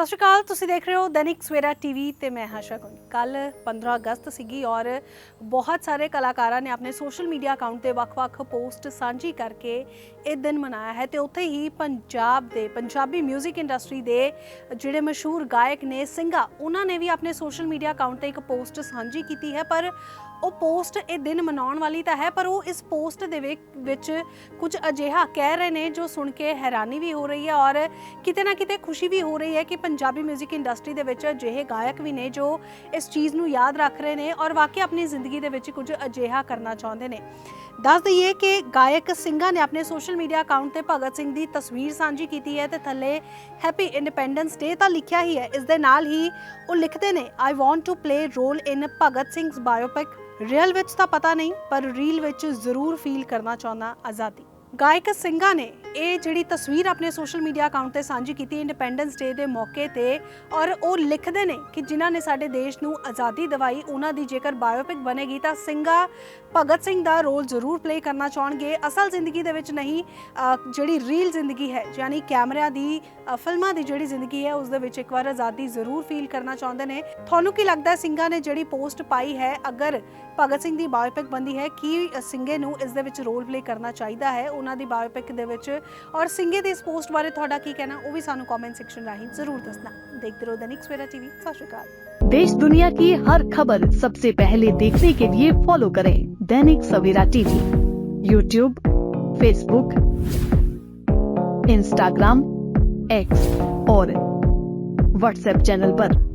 ਸਤਿ ਸ਼੍ਰੀ ਅਕਾਲ, ਤੁਸੀਂ ਦੇਖ ਰਹੇ ਹੋ ਦੈਨਿਕ ਸਵੇਰਾ ਟੀਵੀ ਤੇ ਮੈਂ ਹਾਸ਼ਾ ਸ਼ਗੁਨ ਕੱਲ 15 ਅਗਸਤ ਸੀਗੀ ਔਰ ਬਹੁਤ ਸਾਰੇ ਕਲਾਕਾਰਾਂ ਨੇ ਆਪਣੇ ਸੋਸ਼ਲ ਮੀਡੀਆ ਅਕਾਊਂਟ ਤੇ ਵੱਖ-ਵੱਖ ਪੋਸਟ ਸਾਂਝੀ ਕਰਕੇ ਇਹ ਦਿਨ ਮਨਾਇਆ ਹੈ ਤੇ ਉੱਥੇ ਹੀ ਪੰਜਾਬ ਦੇ, ਪੰਜਾਬੀ 뮤직 ਇੰਡਸਟਰੀ ਦੇ ਜਿਹੜੇ ਮਸ਼ਹੂਰ ਗਾਇਕ ਨੇ ਸਿੰਘਾ ਉਹਨਾਂ ਨੇ ਵੀ ਆਪਣੇ ਸੋਸ਼ਲ ਮੀਡੀਆ ਅਕਾਊਂਟ ਤੇ ਇੱਕ ਪੋਸਟ ਸਾਂਝੀ ਕੀਤੀ ਹੈ, ਪਰ ਉਹ ਪੋਸਟ ਇਹ ਦਿਨ ਮਨਾਉਣ ਵਾਲੀ ਤਾਂ ਹੈ, ਪਰ ਉਹ ਇਸ ਪੋਸਟ ਦੇ ਵਿ- ਵਿੱਚ ਕੁਝ ਅਜਿਹਾ ਕਹਿ ਰਹੇ ਨੇ ਜੋ ਸੁਣ ਕੇ ਹੈਰਾਨੀ ਵੀ ਹੋ ਰਹੀ ਹੈ ਔਰ ਕਿਤੇ ਨਾ ਕਿਤੇ ਖੁਸ਼ੀ ਵੀ ਹੋ ਰਹੀ ਹੈ ਕਿ ਪੰਜਾਬੀ 뮤직 ਇੰਡਸਟਰੀ ਦੇ ਵਿੱਚ ਅਜਿਹੇ ਗਾਇਕ ਵੀ ਨੇ ਜੋ ਇਸ ਚੀਜ਼ ਨੂੰ ਯਾਦ ਰੱਖ ਰਹੇ ਨੇ ਔਰ ਵਾਕਈ ਆਪਣੀ ਜ਼ਿੰਦਗੀ ਦੇ ਵਿੱਚ ਕੁਝ ਅਜਿਹਾ ਕਰਨਾ ਚਾਹੁੰਦੇ ਨੇ। ਦੱਸ ਦਈਏ ਕਿ ਗਾਇਕ ਸਿੰਘਾਂ ਨੇ ਆਪਣੇ ਸੋਸ਼ਲ ਮੀਡੀਆ ਅਕਾਊਂਟ ਤੇ ਭਗਤ ਸਿੰਘ ਦੀ ਤਸਵੀਰ ਸਾਂਝੀ ਕੀਤੀ ਹੈ ਤੇ ਥੱਲੇ ਹੈਪੀ ਇੰਡੀਪੈਂਡੈਂਸ ਡੇ ਤਾਂ ਲਿਖਿਆ ਹੀ ਹੈ। ਇਸ ਦੇ ਨਾਲ ਹੀ ਉਹ ਲਿਖਦੇ ਨੇ I want to play role in Bhagat Singh's biopic real ਵਿੱਚ ਤਾਂ ਪਤਾ ਨਹੀਂ, ਪਰ ਰੀਲ ਵਿੱਚ ਜ਼ਰੂਰ ਫੀਲ ਕਰਨਾ ਚਾਹੁੰਦਾ ਆਜ਼ਾਦੀ। ਗਾਇਕ ਸਿੰਘਾਂ ਨੇ ਇਹ ਜਿਹੜੀ ਤਸਵੀਰ ਆਪਣੇ ਸੋਸ਼ਲ ਮੀਡੀਆ ਅਕਾਊਂਟ ਤੇ ਸਾਂਝੀ ਕੀਤੀ ਇੰਡੀਪੈਂਡੈਂਸ ਡੇ ਦੇ ਮੌਕੇ ਤੇ ਔਰ ਉਹ ਲਿਖਦੇ ਨੇ ਕਿ ਜਿਨ੍ਹਾਂ ਨੇ ਸਾਡੇ ਦੇਸ਼ ਨੂੰ ਆਜ਼ਾਦੀ ਦਿਵਾਈ, ਉਹਨਾਂ ਦੀ ਜੇਕਰ ਬਾਇਓਪਿਕ ਬਣੇਗੀ ਤਾਂ ਸਿੰਘਾ ਭਗਤ ਸਿੰਘ ਦਾ ਰੋਲ ਜ਼ਰੂਰ ਪਲੇ ਕਰਨਾ ਚਾਹਣਗੇ। ਅਸਲ ਜ਼ਿੰਦਗੀ ਦੇ ਵਿੱਚ ਨਹੀਂ ਜਿਹੜੀ ਰੀਲ ਜ਼ਿੰਦਗੀ ਹੈ, ਯਾਨੀ ਕੈਮਰਿਆਂ ਦੀ ਫਿਲਮਾਂ ਦੀ ਜਿਹੜੀ ਜ਼ਿੰਦਗੀ ਹੈ, ਉਸ ਦੇ ਵਿੱਚ ਇੱਕ ਵਾਰ ਆਜ਼ਾਦੀ ਜ਼ਰੂਰ ਫੀਲ ਕਰਨਾ ਚਾਹੁੰਦੇ ਨੇ। ਤੁਹਾਨੂੰ ਕੀ ਲੱਗਦਾ ਹੈ ਸਿੰਘਾ ਨੇ ਜਿਹੜੀ ਪੋਸਟ ਪਾਈ ਹੈ, ਅਗਰ ਭਗਤ ਸਿੰਘ ਦੀ ਬਾਇਓਪਿਕ ਬੰਦੀ ਹੈ, ਕੀ ਸਿੰਘੇ ਨੂੰ ਇਸ ਦੇ ਵਿੱਚ ਰੋਲ ਪਲੇ ਕਰਨਾ ਚਾਹੀਦਾ ਹੈ? ਉਹਨਾਂ ਦੀ ਬਾਇਓਪਿਕ ਦੇ ਵਿੱਚ ਔਰ ਸਿੰਘੇ ਦੀ ਇਸ ਪੋਸਟ ਬਾਰੇ ਤੁਹਾਡਾ ਕੀ ਕਹਿਣਾ ਉਹ ਵੀ ਸਾਨੂੰ ਕਮੈਂਟ ਸੈਕਸ਼ਨ ਰਾਹੀਂ ਜ਼ਰੂਰ ਦੱਸਣਾ ਦੇਖਦੇ ਰਹੋ ਦੈਨਿਕ ਸਵੇਰਾ ਟੀਵੀ ਸਤਿ ਸ਼੍ਰੀ ਅਕਾਲ देश दुनिया की हर खबर सबसे पहले देखने के लिए फॉलो करें Dainik Savera TV YouTube Facebook Instagram X और व्हाट्सएप चैनल पर।